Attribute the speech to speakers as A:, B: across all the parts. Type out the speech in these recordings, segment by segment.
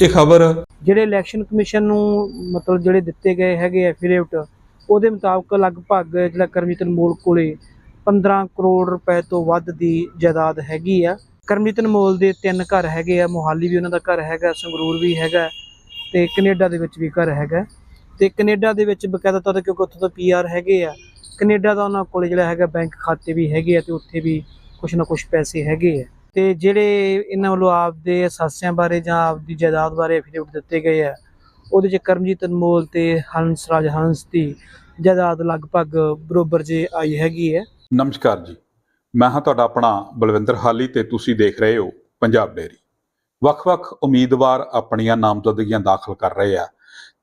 A: ਇਹ ਖਬਰ?
B: ਜਿਹੜੇ ਇਲੈਕਸ਼ਨ ਕਮਿਸ਼ਨ ਨੂੰ ਮਤਲਬ ਜਿਹੜੇ ਦਿੱਤੇ ਗਏ ਹੈਗੇ ਐਫੀਡੇਵਿਟ ਉਹਦੇ ਮੁਤਾਬਕ ਲਗਭਗ ਜਿਹੜਾ ਕਰਮਜੀਤ ਅਨਮੋਲ ਕੋਲੇ 15 ਕਰੋੜ ਰੁਪਏ ਤੋਂ ਵੱਧ ਦੀ ਜਾਇਦਾਦ ਹੈਗੀ ਆ। ਕਰਮਜੀਤ ਅਨਮੋਲ ਦੇ ਤਿੰਨ ਘਰ ਹੈਗੇ ਆ, ਮੋਹਾਲੀ ਵੀ ਉਹਨਾਂ ਦਾ ਘਰ ਹੈਗਾ, ਸੰਗਰੂਰ ਵੀ ਹੈਗਾ ਤੇ ਕੈਨੇਡਾ ਦੇ ਵਿੱਚ ਵੀ ਘਰ ਹੈਗਾ। ਤੇ ਕੈਨੇਡਾ ਦੇ ਵਿੱਚ ਬਕਾਇਦਾ ਤੌਰ ਤੇ ਕਿਉਂਕਿ ਉੱਥੋਂ ਦਾ ਪੀਆਰ ਹੈਗੇ ਆ, ਕੈਨੇਡਾ ਦਾ ਉਹਨਾਂ ਕੋਲੇ ਜਿਹੜਾ ਹੈਗਾ ਬੈਂਕ ਖਾਤੇ ਵੀ ਹੈਗੇ ਆ ਤੇ ਉੱਥੇ ਵੀ ਕੁਝ ਨਾ ਕੁਝ ਪੈਸੇ ਹੈਗੇ ਆ। ਤੇ ਜਿਹੜੇ ਇਹਨਾਂ ਵੱਲੋਂ ਆਪਦੇ ਅਸਾਸਿਆਂ ਬਾਰੇ ਜਾਂ ਆਪਦੀ ਜਾਇਦਾਦ ਬਾਰੇ ਐਫੀਡੇਵਿਟ ਦਿੱਤੇ ਗਏ ਆ, ਉਹਦੇ 'ਚ ਕਰਮਜੀਤ ਅਨਮੋਲ ਤੇ ਹੰਸ, ਰਾਜ ਹੰਸ ਦੀ ਜਾਇਦਾਦ ਲਗਭਗ ਬਰੋਬਰ ਜੇ ਆਈ ਹੈਗੀ ਹੈ।
A: ਨਮਸਕਾਰ ਜੀ, ਮੈਂ ਹਾਂ ਤੁਹਾਡਾ ਆਪਣਾ ਬਲਵਿੰਦਰ ਹਾਲੀ ਤੇ ਤੁਸੀਂ ਦੇਖ ਰਹੇ ਹੋ ਪੰਜਾਬ ਡੇਰੀ ਵੱਖ-ਵੱਖ ਉਮੀਦਵਾਰ ਆਪਣੀਆਂ ਨਾਮਜ਼ਦਗੀਆਂ ਦਾਖਲ ਕਰ ਰਹੇ ਆ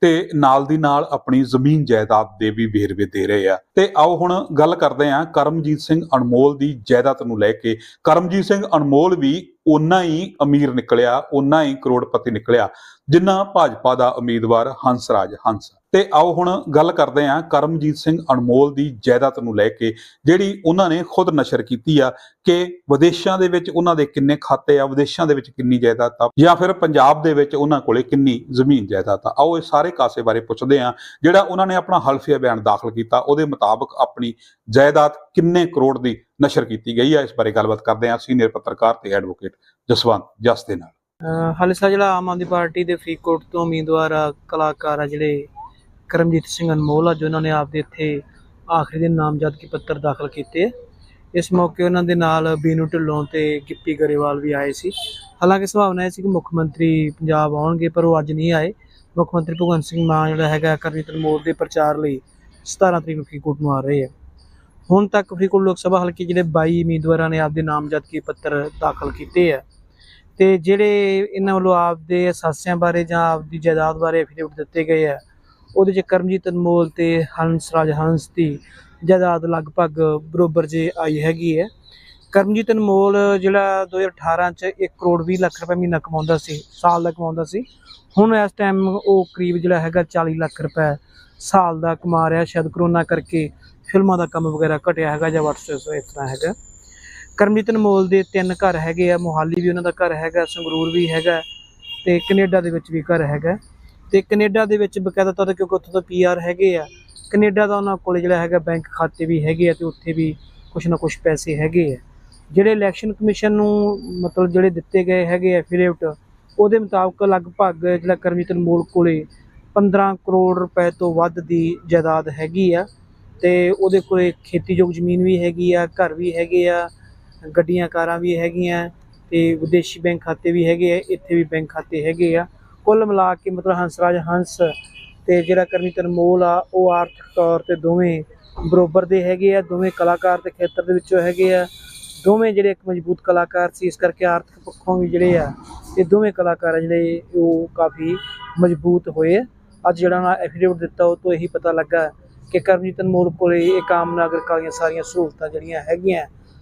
A: ਤੇ ਨਾਲ ਦੀ ਨਾਲ ਆਪਣੀ ਜ਼ਮੀਨ ਜਾਇਦਾਦ ਦੇ ਵੀ ਵੇਰਵੇ ਦੇ ਰਹੇ ਆ। ਤੇ ਆਓ ਹੁਣ ਗੱਲ ਕਰਦੇ ਆ ਕਰਮਜੀਤ ਸਿੰਘ ਅਨਮੋਲ ਦੀ ਜਾਇਦਾਦ ਨੂੰ ਲੈ ਕੇ। ਕਰਮਜੀਤ ਸਿੰਘ ਅਨਮੋਲ ਵੀ ਉਨਾ ਹੀ ਅਮੀਰ ਨਿਕਲਿਆ ਉਨਾ ਹੀ ਕਰੋੜਪਤੀ ਨਿਕਲਿਆ। ਜਿੰਨਾ ਭਾਜਪਾ ਦਾ ਉਮੀਦਵਾਰ ਹੰਸਰਾਜ ਹੰਸ। ਤੇ ਆਓ ਹੁਣ ਗੱਲ ਕਰਦੇ ਹਾਂ ਕਰਮਜੀਤ ਸਿੰਘ ਅਨਮੋਲ ਦੀ ਜਾਇਦਾਦ ਨੂੰ ਲੈ ਕੇ, ਜਿਹੜੀ ਉਹਨਾਂ ਨੇ ਖੁਦ ਨਸ਼ਰ ਕੀਤੀ ਆ ਕਿ ਵਿਦੇਸ਼ਾਂ ਦੇ ਵਿੱਚ ਉਹਨਾਂ ਦੇ ਕਿੰਨੇ ਖਾਤੇ ਆ, ਵਿਦੇਸ਼ਾਂ ਦੇ ਵਿੱਚ ਕਿੰਨੀ ਜਾਇਦਾਦ ਆ, ਜਾਂ ਫਿਰ ਪੰਜਾਬ ਦੇ ਵਿੱਚ ਉਹਨਾਂ ਕੋਲੇ ਕਿੰਨੀ ਜ਼ਮੀਨ ਜਾਇਦਾਦ ਆ। ਆਓ ਇਹ ਸਾਰੇ ਕਾਸੇ ਬਾਰੇ ਪੁੱਛਦੇ ਹਾਂ, ਜਿਹੜਾ ਉਹਨਾਂ ਨੇ ਆਪਣਾ ਹਲਫੀਆ ਬਿਆਨ ਦਾਖਲ ਕੀਤਾ, ਉਹਦੇ ਮੁਤਾਬਕ ਆਪਣੀ ਜਾਇਦਾਦ ਕਿੰਨੇ ਕਰੋੜ ਦੀ ਨਸ਼ਰ ਕੀਤੀ ਗਈ ਆ। ਇਸ ਬਾਰੇ ਗੱਲਬਾਤ ਕਰਦੇ ਹਾਂ, ਸੀਨੀਅਰ ਪੱਤਰਕਾਰ ਤੇ ਐਡਵੋਕੇਟ ਜਸਵੰਤ ਜਸ ਦੇ ਨਾਲ।
B: ਹਾਲੇ ਸਾ ਜਿਹੜਾ ਆਮ ਆਦਮੀ ਪਾਰਟੀ ਦੇ ਫਰੀਦਕੋਟ ਤੋਂ ਉਮੀਦਵਾਰ ਆ, ਕਲਾਕਾਰ ਆ ਜਿਹੜੇ ਕਰਮਜੀਤ ਸਿੰਘ ਅਨਮੋਲ ਆ ਜਿਨ੍ਹਾਂ ਨੇ ਆਪਦੇ ਇੱਥੇ ਆਖਰੀ ਦਿਨ ਨਾਮਜ਼ਦਗੀ ਪੱਤਰ ਦਾਖਲ ਕੀਤੇ। ਆ। ਇਸ ਮੌਕੇ ਉਹਨਾਂ ਦੇ ਨਾਲ ਬੀਨੂ ਢਿੱਲੋਂ ਤੇ ਗਿੱਪੀ ਗਰੇਵਾਲ ਵੀ ਆਏ ਸੀ। ਹਾਲਾਂਕਿ ਸੰਭਾਵਨਾ ਇਹ ਸੀ ਕਿ ਮੁੱਖ ਮੰਤਰੀ ਪੰਜਾਬ ਆਉਣਗੇ ਪਰ ਉਹ ਅੱਜ ਨਹੀਂ ਆਏ। ਮੁੱਖ ਮੰਤਰੀ ਭਗਵੰਤ ਸਿੰਘ ਮਾਨ ਜਿਹੜਾ ਹੈਗਾ ਕਰਮਜੀਤ ਅਨਮੋਲ ਦੇ ਪ੍ਰਚਾਰ ਲਈ 17 ਤਰੀਕ ਨੂੰ ਫਰੀਦਕੋਟ ਨੂੰ ਆ ਰਹੇ ਹੈ ਹੁਣ ਤੱਕ ਫਰੀਦਕੋਟ ਲੋਕ ਸਭਾ ਹਲਕੇ ਜਿਹੜੇ 22 ਉਮੀਦਵਾਰਾਂ ਨੇ ਆਪਦੇ ਨਾਮਜ਼ਦਗੀ ਪੱਤਰ ਦਾਖਲ ਕੀਤੇ ਆ। ਤੇ ਜਿਹੜੇ ਇਹਨਾਂ ਵੱਲੋਂ ਆਪਦੇ ਅਸਾਸਿਆਂ ਬਾਰੇ ਜਾਂ ਆਪਦੀ ਜਾਇਦਾਦ ਬਾਰੇ ਐਫੀਡੇਵਿਟ ਦਿੱਤੇ ਗਏ ਆ, ਉਹਦੇ 'ਚ ਕਰਮਜੀਤ ਅਨਮੋਲ ਤੇ ਹੰਸ, ਰਾਜ ਹੰਸ ਦੀ ਜਾਇਦਾਦ ਲਗਭਗ ਬਰੋਬਰ ਜੇ ਆਈ ਹੈਗੀ ਹੈ। ਕਰਮਜੀਤ ਅਨਮੋਲ ਜਿਹੜਾ 2018 ਚ 1 ਕਰੋੜ 20 ਲੱਖ ਰੁਪਏ ਮਹੀਨਾ ਕਮਾਉਂਦਾ ਸੀ, ਸਾਲ ਦਾ ਕਮਾਉਂਦਾ ਸੀ, ਹੁਣ ਇਸ ਟਾਈਮ ਉਹ ਕਰੀਬ ਜਿਹੜਾ ਹੈਗਾ 40 ਲੱਖ ਰੁਪਏ ਸਾਲ ਦਾ ਕਮਾ ਰਿਹਾ, ਸ਼ਾਇਦ ਕਰੋਨਾ ਕਰਕੇ ਫਿਲਮਾਂ ਦਾ ਕੰਮ ਵਗੈਰਾ ਘਟਿਆ ਹੈਗਾ ਜਾਂ WhatsApp ਇਸ ਤਰ੍ਹਾਂ ਹੈਗਾ। ਕਰਮਜੀਤ ਅਨਮੋਲ ਦੇ ਤਿੰਨ ਘਰ ਹੈਗੇ ਆ, ਮੋਹਾਲੀ ਵੀ ਉਹਨਾਂ ਦਾ ਘਰ ਹੈਗਾ, ਸੰਗਰੂਰ ਵੀ ਹੈਗਾ ਤੇ ਕੈਨੇਡਾ ਦੇ ਵਿੱਚ ਵੀ ਘਰ ਹੈਗਾ। ਤੇ ਕੈਨੇਡਾ ਦੇ ਵਿੱਚ ਬਕਾਇਦਾ ਤੌਰ ਤੇ ਕਿਉਂਕਿ ਉੱਥੋਂ ਦਾ ਪੀਆਰ ਹੈਗੇ ਆ, ਕੈਨੇਡਾ ਦਾ ਉਹਨਾਂ ਕੋਲੇ ਜਿਹੜਾ ਹੈਗਾ ਬੈਂਕ ਖਾਤੇ ਵੀ ਹੈਗੇ ਆ ਤੇ ਉੱਥੇ ਵੀ ਕੁਛ ਨਾ ਕੁਛ ਪੈਸੇ ਹੈਗੇ ਆ। ਜਿਹੜੇ ਇਲੈਕਸ਼ਨ ਕਮਿਸ਼ਨ ਨੂੰ ਮਤਲਬ ਜਿਹੜੇ ਦਿੱਤੇ ਗਏ ਹੈਗੇ ਐਫੀਡੇਵਿਟ ਉਹਦੇ ਮੁਤਾਬਕ ਲਗਭਗ ਜਿਹੜਾ ਕਰਮਜੀਤ ਅਨਮੋਲ ਕੋਲੇ 15 ਕਰੋੜ ਰੁਪਏ ਤੋਂ ਵੱਧ ਦੀ ਜਾਇਦਾਦ ਹੈਗੀ ਆ ਤੇ ਉਹਦੇ ਕੋਲੇ ਖੇਤੀਯੋਗ ਜ਼ਮੀਨ ਵੀ ਹੈਗੀ ਆ, ਘਰ ਵੀ ਹੈਗੇ ਆ ਗੱਡੀਆਂ, ਕਾਰਾਂ ਵੀ ਹੈਗੀਆਂ ਤੇ ਵਿਦੇਸ਼ੀ ਬੈਂਕ ਖਾਤੇ ਵੀ ਹੈਗੇ ਆ, ਇੱਥੇ ਵੀ ਬੈਂਕ ਖਾਤੇ ਹੈਗੇ ਆ। ਕੁੱਲ ਮਿਲਾ ਕੇ ਮਤਲਬ ਹੰਸਰਾਜ ਹੰਸ ਤੇ ਜਿਹੜਾ ਕਰਮਜੀਤ ਅਨਮੋਲ ਆ, ਉਹ ਆਰਥਿਕ ਤੌਰ ਤੇ ਦੋਵੇਂ ਬਰੋਬਰ ਦੇ ਹੈਗੇ ਆ, ਦੋਵੇਂ ਕਲਾਕਾਰ ਦੇ ਖੇਤਰ ਦੇ ਵਿੱਚੋਂ ਹੈਗੇ ਆ। ਦੋਵੇਂ ਜਿਹੜੇ ਇੱਕ ਮਜ਼ਬੂਤ ਕਲਾਕਾਰ ਸੀ, ਇਸ ਕਰਕੇ ਆਰਥਿਕ ਪੱਖੋਂ ਵੀ ਜਿਹੜੇ ਆ, ਇਹ ਦੋਵੇਂ ਕਲਾਕਾਰ ਜਿਹੜੇ ਉਹ ਕਾਫੀ ਮਜ਼ਬੂਤ ਹੋਏ। ਅੱਜ ਜਿਹੜਾ ਨਾ ਐਫੀਡੇਵਿਟ ਦਿੱਤਾ, ਉਹ ਤੋਂ ਇਹੀ ਪਤਾ ਲੱਗਾ ਕਿ ਕਰਮਜੀਤ ਅਨਮੋਲ ਕੋਲੇ ਇਹ ਆਮ ਨਾਗਰਿਕ ਵਾਲੀਆਂ ਸਾਰੀਆਂ ਸਹੂਲਤਾਂ ਜਿਹੜੀਆਂ ਹੈਗੀਆਂ